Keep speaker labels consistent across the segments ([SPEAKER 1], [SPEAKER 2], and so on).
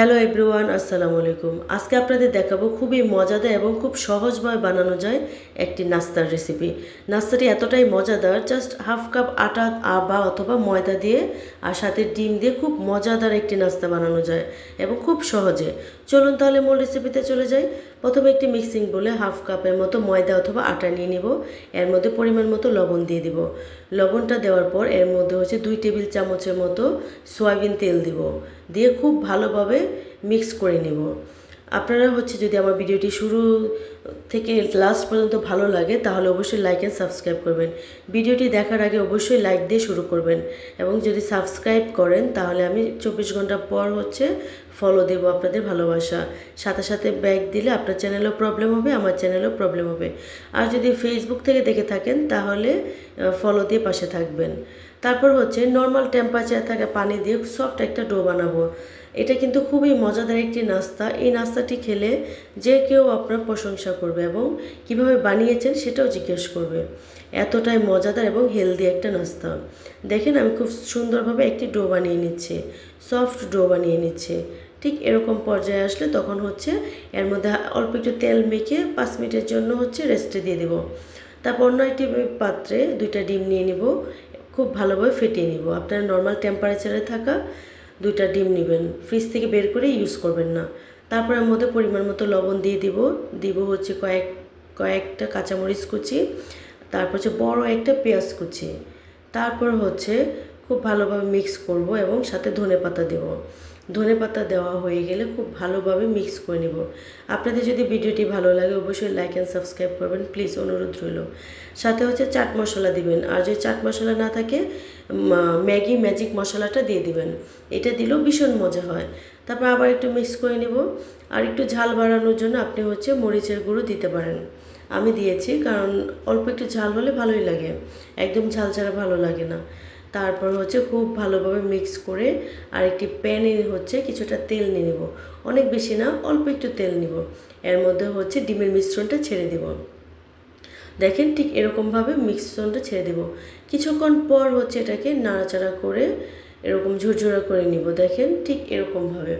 [SPEAKER 1] Hello everyone, আসসালামু আলাইকুম। আজকে আপনাদের দেখাবো খুবই মজাদার এবং খুব সহজভাবে বানানো যায় একটি নাস্তার রেসিপি নাস্তাটি এতটাই মজাদার জাস্ট হাফ কাপ আটা, আবা অথবা ময়দা দিয়ে আর সাথে ডিম দিয়ে খুব মজাদার একটি নাস্তা বানানো যায় এবং খুব সহজে। চলুন তাহলে মূল রেসিপিতে চলে যাই। প্রথমে একটি মিক্সিং বলে হাফ কাপের মতো ময়দা অথবা আটা নিয়ে নেব। এর মধ্যে পরিমাণ মতো লবণ দিয়ে দিব। লবণটা দেওয়ার পর এর মধ্যে হচ্ছে দুই টেবিল চামচের মতো সয়াবিন তেল দিব। দিয়ে খুব ভালোভাবে মিক্স করে নেব। আপনারা হচ্ছে যদি আমার ভিডিওটি শুরু থেকে লাস্ট পর্যন্ত ভালো লাগে, তাহলে অবশ্যই লাইক অ্যান্ড সাবস্ক্রাইব করবেন। ভিডিওটি দেখার আগে অবশ্যই লাইক দিয়ে শুরু করবেন। এবং যদি সাবস্ক্রাইব করেন, তাহলে আমি চব্বিশ ঘণ্টা পর হচ্ছে ফলো দেবো আপনাদের ভালোবাসা। সাথে সাথে ব্যাক দিলে আপনার চ্যানেলেও প্রবলেম হবে, আমার চ্যানেলেও প্রবলেম হবে। আর যদি ফেসবুক থেকে দেখে থাকেন, তাহলে ফলো দিয়ে পাশে থাকবেন। তারপর হচ্ছে নর্মাল টেম্পারেচার থাকা, পানি দিয়ে সফট একটা ডো বানাবো। এটা কিন্তু খুবই মজাদার একটি নাস্তা। এই নাস্তাটি খেলে যে কেউ আপনার প্রশংসা করবে এবং কীভাবে বানিয়েছেন সেটাও জিজ্ঞেস করবে। এতটাই মজাদার এবং হেলদি একটা নাস্তা। দেখেন আমি খুব সুন্দরভাবে একটি ডো বানিয়ে নিচ্ছি, সফট ডো বানিয়ে নিচ্ছে। ঠিক এরকম পর্যায়ে আসলে তখন হচ্ছে এর মধ্যে অল্প একটু তেল মেখে পাঁচ মিনিটের জন্য হচ্ছে রেস্টে দিয়ে দেবো। তারপর অন্য একটি পাত্রে দুইটা ডিম নিয়ে নিব, খুব ভালোভাবে ফেটিয়ে নিব। আপনার নর্মাল টেম্পারেচারে থাকা দুইটা ডিম নেবেন। ফ্রিজ থেকে বের করে ইউজ করবেন না। তারপর এর মধ্যে পরিমাণ মতো লবণ দিয়ে দিব। দিব হচ্ছে কয়েক, কয়েকটা কাঁচামরিচ কুচি, তারপর হচ্ছে বড় একটা পেঁয়াজ কুচি। তারপর হচ্ছে খুব ভালোভাবে মিক্স করব এবং সাথে ধনে পাতা দেব। ধনে পাতা দেওয়া হয়ে গেলে খুব ভালোভাবে মিক্স করে নেব। আপনাদের যদি ভিডিওটি ভালো লাগে, অবশ্যই লাইক অ্যান্ড সাবস্ক্রাইব করবেন। প্লিজ অনুরোধ রইল। সাথে হচ্ছে চাট মশলা দিবেন। আর যদি চাট মশলা না থাকে ম্যাগি ম্যাজিক মশলাটা দিয়ে দিবেন। এটা দিলেও ভীষণ মজা হয়। তারপর আবার একটু মিক্স করে নেব। আর একটু ঝাল বাড়ানোর জন্য আপনি হচ্ছে মরিচের গুঁড়ো দিতে পারেন। আমি দিয়েছি, কারণ অল্প একটু ঝাল হলে ভালোই লাগে। একদম ঝাল ছাড়া ভালো লাগে না। তারপর হচ্ছে খুব ভালোভাবে মিক্স করে আর একটি প্যানে হচ্ছে কিছুটা তেল নিয়ে নেব। অনেক বেশি না, অল্প একটু তেল নিব। এর মধ্যে হচ্ছে ডিমের মিশ্রণটা ছেড়ে দেব। দেখেন ঠিক এরকমভাবে মিশ্রণটা ছেড়ে দেব। কিছুক্ষণ পর হচ্ছে এটাকে নাড়াচাড়া করে এরকম ঝুরঝুরা করে নিব। দেখেন ঠিক এরকমভাবে।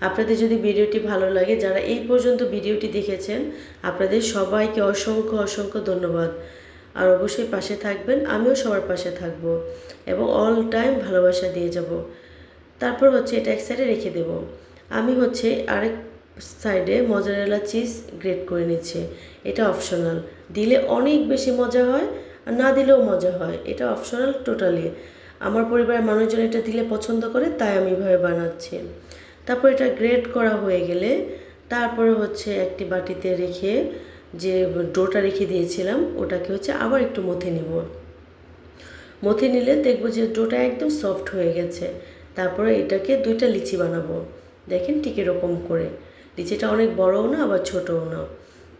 [SPEAKER 1] আপনাদের যদি ভিডিওটি ভালো লাগে, যারা এই পর্যন্ত ভিডিওটি দেখেছেন, আপনাদের সবাইকে অসংখ্য অসংখ্য ধন্যবাদ। আর অবশ্যই পাশে থাকবেন, আমিও সবার পাশে থাকব এবং অল টাইম ভালোবাসা দিয়ে যাব। তারপর হচ্ছে এটা এক সাইডে রেখে দেব। আমি হচ্ছে আরেক সাইডে মজারেলা চিজ গ্রেট করে নিচ্ছি। এটা অপশনাল দিলে অনেক বেশি মজা হয় আর না দিলেও মজা হয়। এটা অপশনাল টোটালি আমার পরিবারের মানুষজন এটা দিলে পছন্দ করে, তাই আমি এভাবে বানাচ্ছি। তারপর এটা গ্রেট করা হয়ে গেলে তারপরে হচ্ছে একটি বাটিতে রেখে যে ডোটা রেখে দিয়েছিলাম, ওটাকে হচ্ছে আবার একটু মথে নিব। মথে নিলে দেখব যে ডোটা একদম সফট হয়ে গেছে। তারপরে এটাকে দুইটা লিচি বানাবো। দেখেন ঠিক এরকম করে। লিচিটা অনেক বড়ও না, আবার ছোটও না।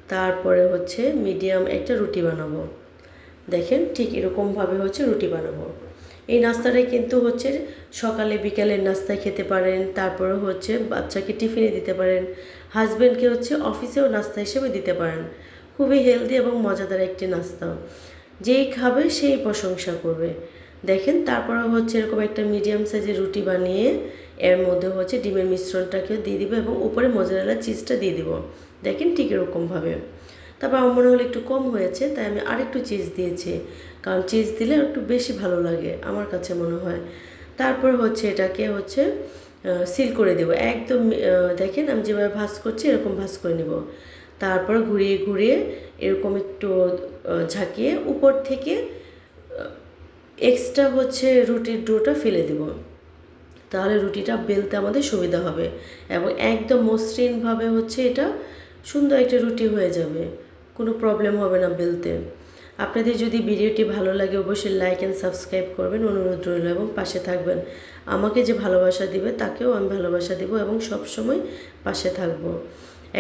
[SPEAKER 1] তারপরে হচ্ছে মিডিয়াম একটা রুটি বানাবো। দেখেন ঠিক এরকমভাবে হচ্ছে রুটি বানাবো। এই নাস্তাটা কিন্তু হচ্ছে সকালে, বিকালের নাস্তায় খেতে পারেন, তারপরে হচ্ছে বাচ্চাকে টিফিনে দিতে পারেন হাজব্যান্ডকে হচ্ছে অফিসেও নাস্তা হিসেবে দিতে পারেন। খুবই হেলদি এবং মজাদার একটি নাস্তা যেই খাবে সেই প্রশংসা করবে। দেখেন, তারপরে হচ্ছে এরকম একটা মিডিয়াম সাইজের রুটি বানিয়ে এর মধ্যে হচ্ছে ডিমের মিশ্রণটাকেও দিয়ে দিব এবং উপরে মজারেলা চিজটা দিয়ে দিব। দেখেন ঠিক এরকমভাবে। তারপর আমার মনে হলো একটু কম হয়েছে, তাই আমি আরেকটু চিজ দিয়েছি। কারণ চিজ দিলে একটু বেশি ভালো লাগে, আমার কাছে মনে হয়। তারপর হচ্ছে এটাকে হচ্ছে সিল করে দেবো। একদম দেখেন আমি যেভাবে ভাজ করছি এরকম ভাজ করে নেব। তারপর ঘুরিয়ে ঘুরিয়ে এরকম একটু ঝাঁকিয়ে উপর থেকে এক্সট্রা হচ্ছে রুটির ডোটা ফেলে দেব। তাহলে রুটিটা বেলতে আমাদের সুবিধা হবে। এবং একদম মসৃণভাবে হচ্ছে এটা সুন্দর একটা রুটি হয়ে যাবে। কোনো প্রবলেম হবে না বেলতে। আপনাদের যদি ভিডিওটি ভালো লাগে অবশ্যই লাইক অ্যান্ড সাবস্ক্রাইব করবেন, অনুরোধ রইল এবং পাশে থাকবেন। আমাকে যে ভালোবাসা দিবে তাকেও আমি ভালোবাসা দেব এবং সব সময় পাশে থাকব।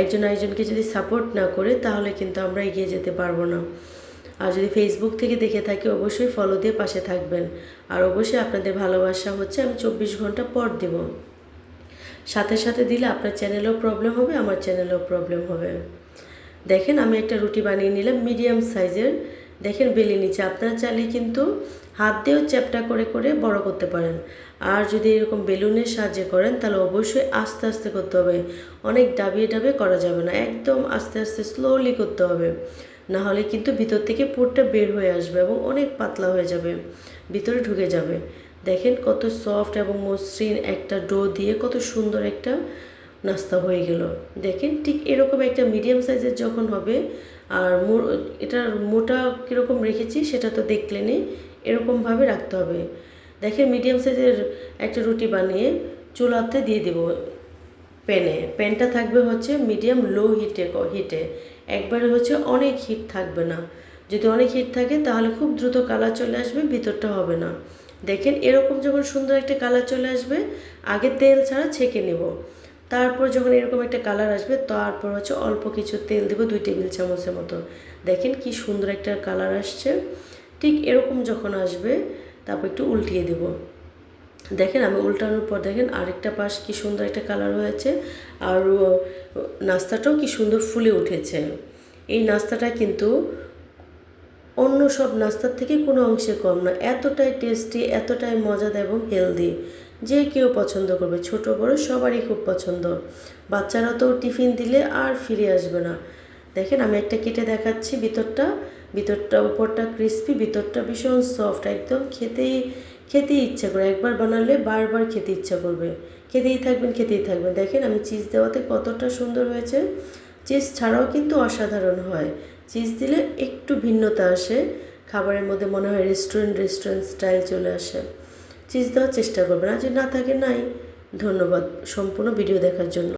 [SPEAKER 1] একজন আরেকজনকে যদি সাপোর্ট না করে তাহলে কিন্তু আমরা এগিয়ে যেতে পারব না। আর যদি ফেসবুক থেকে দেখে থাকি অবশ্যই ফলো দিয়ে পাশে থাকবেন। আর অবশ্যই আপনাদের ভালোবাসা হচ্ছে আমি চব্বিশ ঘণ্টা পর দেব। সাথে সাথে দিলে আপনার চ্যানেলেও প্রবলেম হবে, আমার চ্যানেলেও প্রবলেম হবে। দেখেন আমি একটা রুটি বানিয়ে নিলাম মিডিয়াম সাইজের দেখেন বেলে নিচে, আপনারা চাইলে কিন্তু হাত দিয়েও চ্যাপটা করে করে বড় করতে পারেন। আর যদি এরকম বেলুনের সাহায্যে করেন, তাহলে অবশ্যই আস্তে আস্তে করতে হবে। অনেক ডাবিয়ে ডাবিয়ে করা যাবে না, একদম আস্তে আস্তে স্লোলি করতে হবে। না হলে কিন্তু ভিতর থেকে পুরটা বের হয়ে আসবে এবং অনেক পাতলা হয়ে যাবে, ভিতরে ঢুকে যাবে। দেখেন কত সফট এবং মসৃণ একটা ডো দিয়ে, কত সুন্দর একটা নাস্তা হয়ে গেল। দেখেন ঠিক এরকম একটা মিডিয়াম সাইজের যখন হবে, আর এটার মোটা কীরকম রেখেছি সেটা তো দেখলেনই এরকমভাবে রাখতে হবে। দেখেন মিডিয়াম সাইজের একটা রুটি বানিয়ে চুলাতে দিয়ে দেবো প্যানে। প্যানটা থাকবে হচ্ছে মিডিয়াম লো হিটে হিটে একবারে হচ্ছে অনেক হিট থাকবে না। যদি অনেক হিট থাকে তাহলে খুব দ্রুত কালার চলে আসবে, ভিতরটা হবে না। দেখেন এরকম যখন সুন্দর একটা কালার চলে আসবে, আগে তেল ছাড়া ছেঁকে নেব। তারপর যখন এরকম একটা কালার আসবে, তারপর হচ্ছে অল্প কিছু তেল দেবো, দুই টেবিল চামচের মতো। দেখেন কি সুন্দর একটা কালার আসছে। ঠিক এরকম যখন আসবে, তারপর একটু উল্টিয়ে দেবো। দেখেন আমি উল্টানোর পর দেখেন আরেকটা পাশ কি সুন্দর একটা কালার হয়েছে, আর নাস্তাটাও কি সুন্দর ফুলে উঠেছে। এই নাস্তাটা কিন্তু অন্য সব নাস্তার থেকে কোনো অংশে কম না। এতটাই টেস্টি এতটাই মজাদার এবং হেলদি যে কেউ পছন্দ করবে। ছোট, বড় সবারই খুব পছন্দ। বাচ্চারা তো টিফিন দিলে আর ফিরে আসবে না। দেখেন, আমি একটা কেটে দেখাচ্ছি ভিতরটা। ভিতরটা, উপরটা ক্রিস্পি ভিতরটা ভীষণ সফট একদম খেতেই খেতেই ইচ্ছা করে। একবার বানালে বারবার খেতে ইচ্ছা করবে। খেতেই থাকবেন খেতেই থাকবেন। দেখেন, আমি চিজ দেওয়াতে কতটা সুন্দর হয়েছে। চিজ ছাড়াও কিন্তু অসাধারণ হয়। চিজ দিলে একটু ভিন্নতা আসে। খাবারের মধ্যে মনে হয় রেস্টুরেন্ট রেস্টুরেন্ট স্টাইল চলে আসে। চিজ দেওয়ার চেষ্টা করবেন। আর যদি না থাকে নাই। ধন্যবাদ সম্পূর্ণ ভিডিও দেখার জন্য।